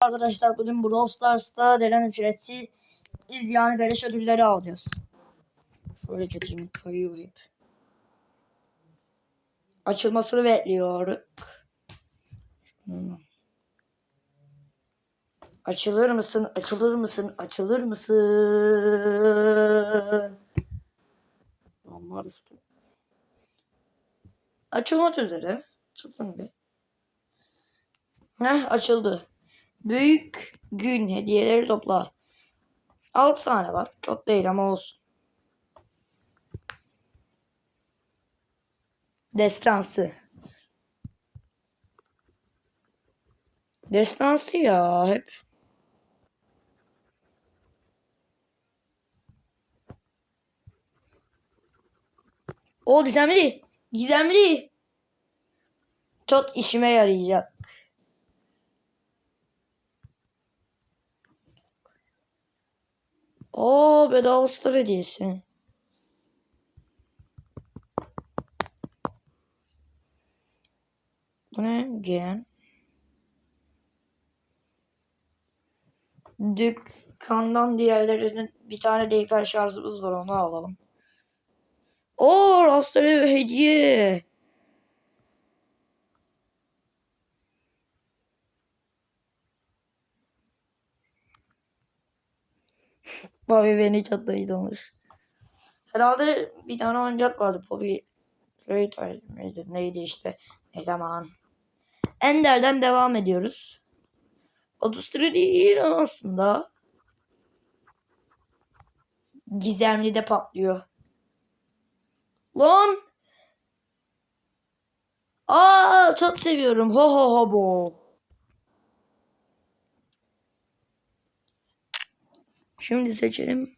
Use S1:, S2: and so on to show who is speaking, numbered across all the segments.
S1: Arkadaşlar. Bugün Brawl Stars'ta denen ücretsiz yani beleş ödülleri alacağız. Şöyle çekeyim kayıyor hep. Açılmasını bekliyoruz. Açılır mısın? Açılır mısın? Açılır mısın? Onlar üstü. Açılmak üzere. Açılsın bir. Heh açıldı. Büyük gün hediyeleri topla. 6 tane var. Çok değil ama olsun. Destansı. Destansı ya hep. O gizemli. Gizemli. Çok işime yarayacak. Oo bedava star hediyesi. Bu ne? Gen. Dükkandan diğerlerinin bir tane de hiper şarjımız var onu alalım. Oo rastları hediye. Bobby beni da olmuş. Herhalde bir tane oyuncak vardı. Bobby Raytay mıydı? Neydi işte. Ne zaman. Ender'den devam ediyoruz. 30 lira değil aslında. Gizemli de patlıyor. Lan! Aa çok seviyorum. Ho ho ho bo. Şimdi seçelim.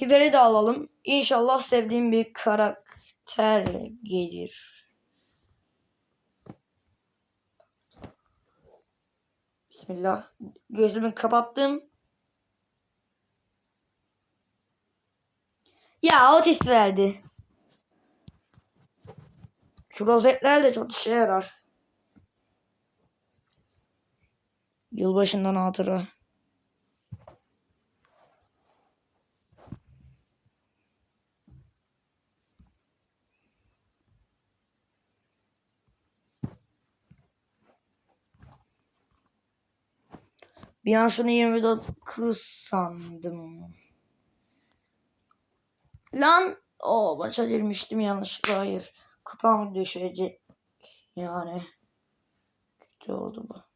S1: Hiber'i de alalım. İnşallah sevdiğim bir karakter gelir. Bismillah. Gözümü kapattım. Ya otis verdi. Şu rozetler de çok işe yarar. Yılbaşından hatıra. Bir an şunu 29 sandım. Lan o maça girmiştim yanlışlıkla hayır. Kupam düşecek. Yani kötü oldu bu.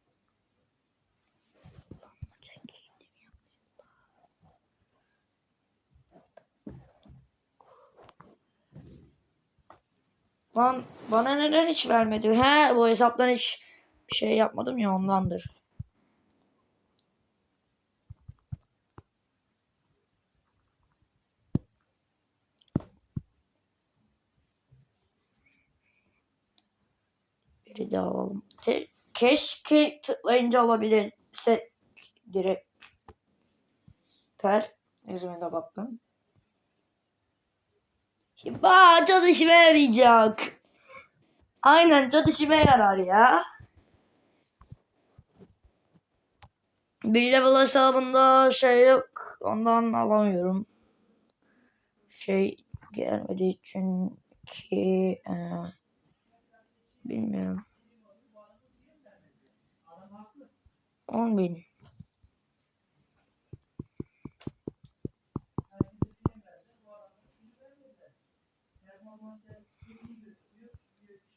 S1: Lan bana neden hiç vermedi? He bu hesaptan hiç bir şey yapmadım ya ondandır. Biri daha alalım. Te keşke tıklayınca alabilirse direkt. Per. Yüzüme de baktım. Ba çok işime yarayacak. Aynen çok işime yarar ya. Bir level hesabında şey yok. Ondan alamıyorum. Şey gelmedi çünkü e, bilmiyorum. 10 bin.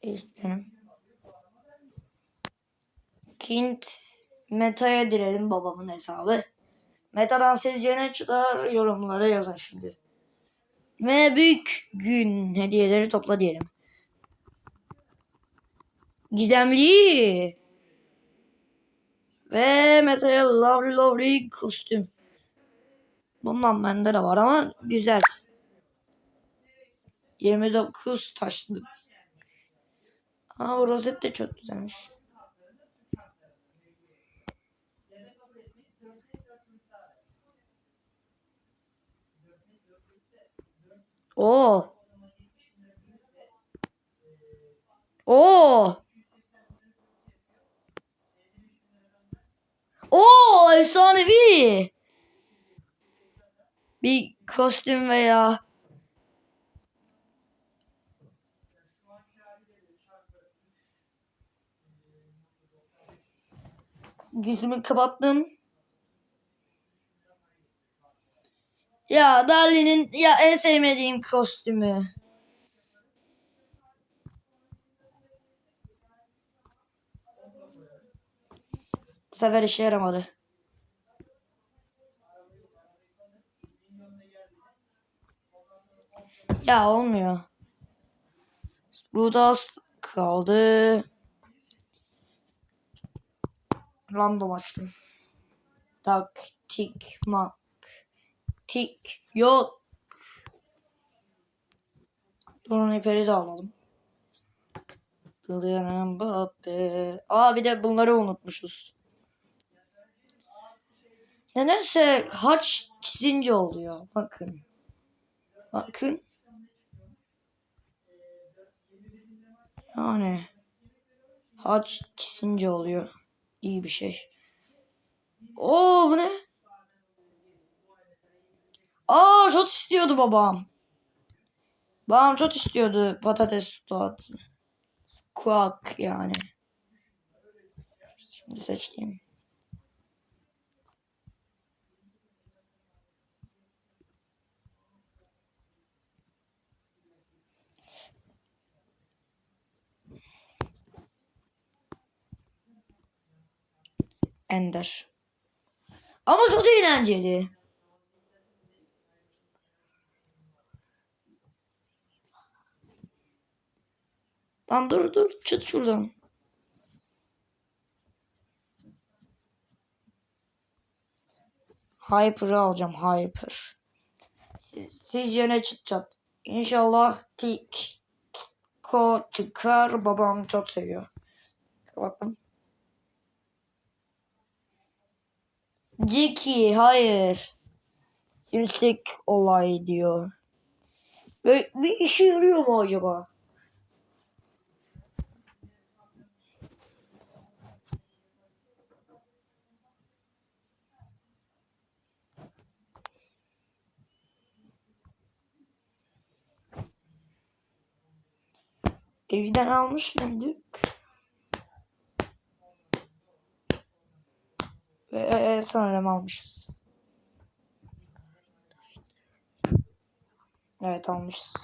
S1: İşte. Kint Meta'ya girelim babamın hesabı. Meta'dan sizce ne çıkar yorumlara yazın şimdi. Ve büyük gün hediyeleri topla diyelim. Gizemli. Ve Meta'ya lovely lovely kostüm. Bundan bende de var ama güzel. 29 taşlı. Aa bu rozet de çok güzelmiş. Oo. Oo. Oo efsanevi. Bir kostüm veya Yüzümü kapattım. Ya Darlin'in ya en sevmediğim kostümü. Bu sefer işe yaramadı. Ya olmuyor. Az kaldı. Random açtım. Taktik mak. Tik yok. Bunun iperi de alalım. Kylian Mbappe. Aa bir de bunları unutmuşuz. Nedense haç çizince oluyor. Bakın. Bakın. Yani haç çizince oluyor. İyi bir şey. Oo bu ne? Aa çok istiyordu babam. Babam çok istiyordu patates tutat. Kuak yani. Şimdi seçeyim. Ender. Ama çok eğlenceli. Lan dur dur çıt şuradan. Hyper'ı alacağım Hyper. Siz, sizce ne çıkacak? İnşallah tik ko çıkar. Babam çok seviyor. Kapattım. Ciki hayır. Simsik olay diyor. Ve bir işe yarıyor mu acaba? Evden almış mıydık? Ve sanırım almışız. Evet almışız.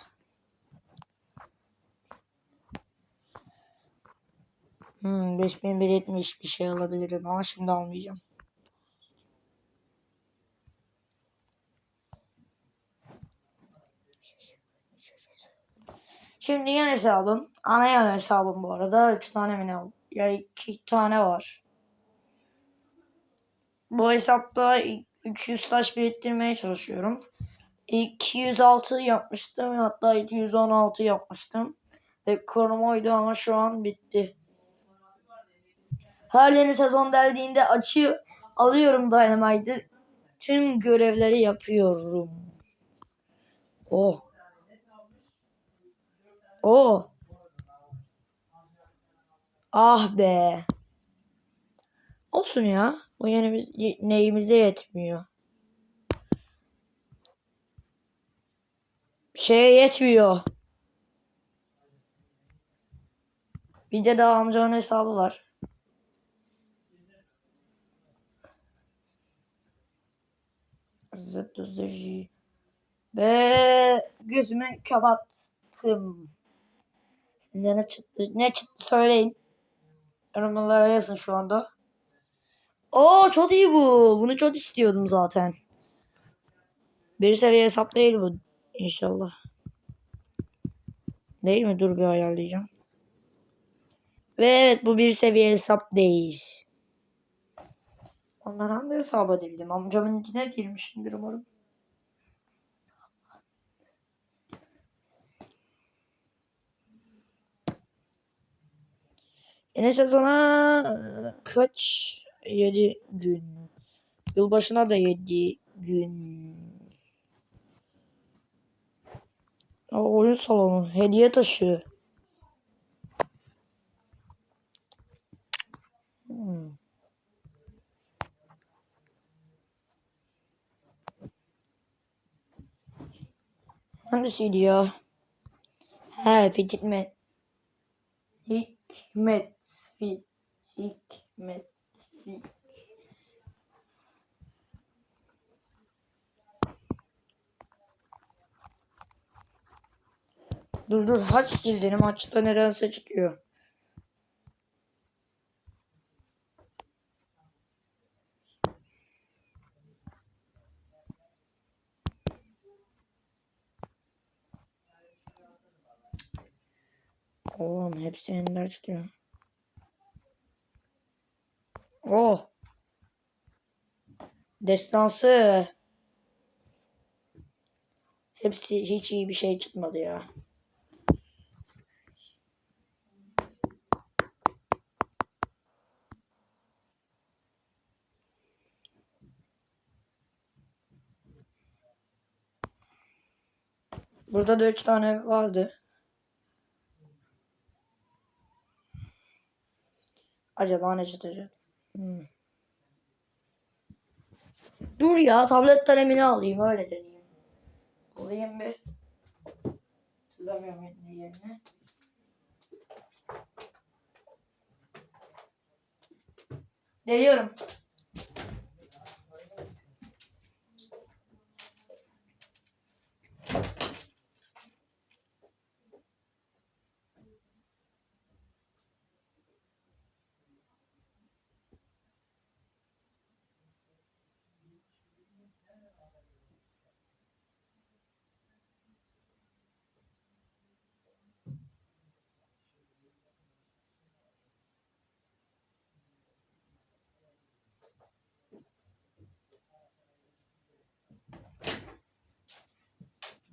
S1: Hmm, 5170 bir şey alabilirim ama şimdi almayacağım. Şimdi yan hesabım. Ana yan hesabım bu arada. 3 tane mi ne? Ya 2 tane var. Bu hesapta 300 taş biriktirmeye çalışıyorum. 206 yapmıştım. Hatta 216 yapmıştım. Ve korumaydı ama şu an bitti. Her yeni sezon deldiğinde açı alıyorum Dynamite'ı. Tüm görevleri yapıyorum. Oh. Oh. Ah be. Olsun ya. Bu yenimiz neyimize yetmiyor. Şeye yetmiyor. Bir de daha amcanın hesabı var. Zıttızıcı. Ve gözümü kapattım. Size ne çıktı? Ne çıktı söyleyin. Yorumlara yazın şu anda. Oo çok iyi bu. Bunu çok istiyordum zaten. Bir seviye hesap değil bu. İnşallah. Değil mi? Dur bir ayarlayacağım. Ve evet bu bir seviye hesap değil. Ondan hangi hesaba değildim? Amcamın içine girmişimdir umarım. Yeni sezona kaç? 7 gün. Yılbaşına da 7 gün. O oyun salonu. Hediye taşı. Hmm. Hangisiydi ya? He Fitmet. Hikmet. Fit. Hikmet. Fit. Dur dur haç cildini maçta nedense çıkıyor. Oğlum hepsi ender çıkıyor. Oh. Destansı. Hepsi hiç iyi bir şey çıkmadı ya. Burada da üç tane vardı. Acaba ne çıkacak? Hmm. Dur ya tablet kalemini alayım öyle deneyeyim. Alayım bir. Hatırlamıyorum ne yerine. Deliyorum.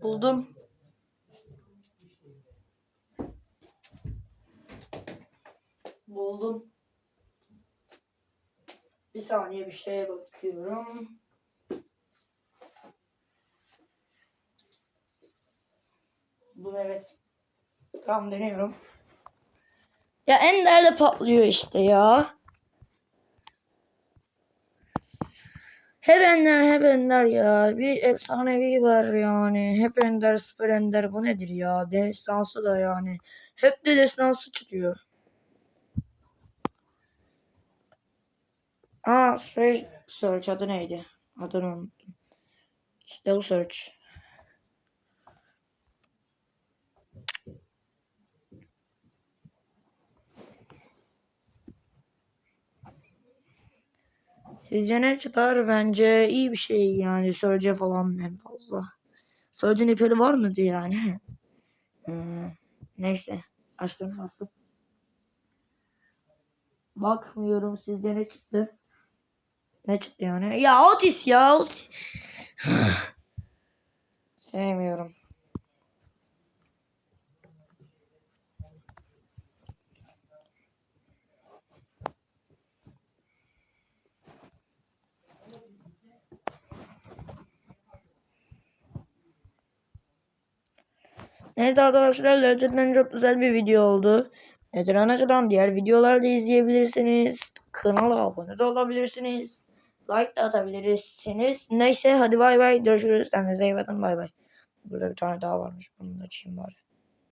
S1: Buldum. Buldum. Bir saniye bir şeye bakıyorum. Buldum evet. Tamam deniyorum. Ya Ender'de patlıyor işte ya. Hep Ender, hep Ender ya. Bir efsanevi var yani. Hep Ender, Süper Ender. Bu nedir ya? Destansı da yani. Hep de destansı çıkıyor. Aa, Spray Search adı neydi? Adını unuttum. İşte Search. Sizce ne çıkar? Bence iyi bir şey yani. Sörce falan en fazla. Sörcün iperi var mıydı yani? Ee, neyse. Açtım baktım. Bakmıyorum sizce ne çıktı? Ne çıktı yani? Ya Otis ya Otis. Sevmiyorum. Neyse arkadaşlar gerçekten çok güzel bir video oldu. Nedirana kadar diğer videoları da izleyebilirsiniz. Kanala abone de olabilirsiniz. Like de atabilirsiniz. Neyse hadi bay bay. Görüşürüz. Kendinize iyi bakın. Bay bay. Burada bir tane daha varmış. Bunu da açayım bari.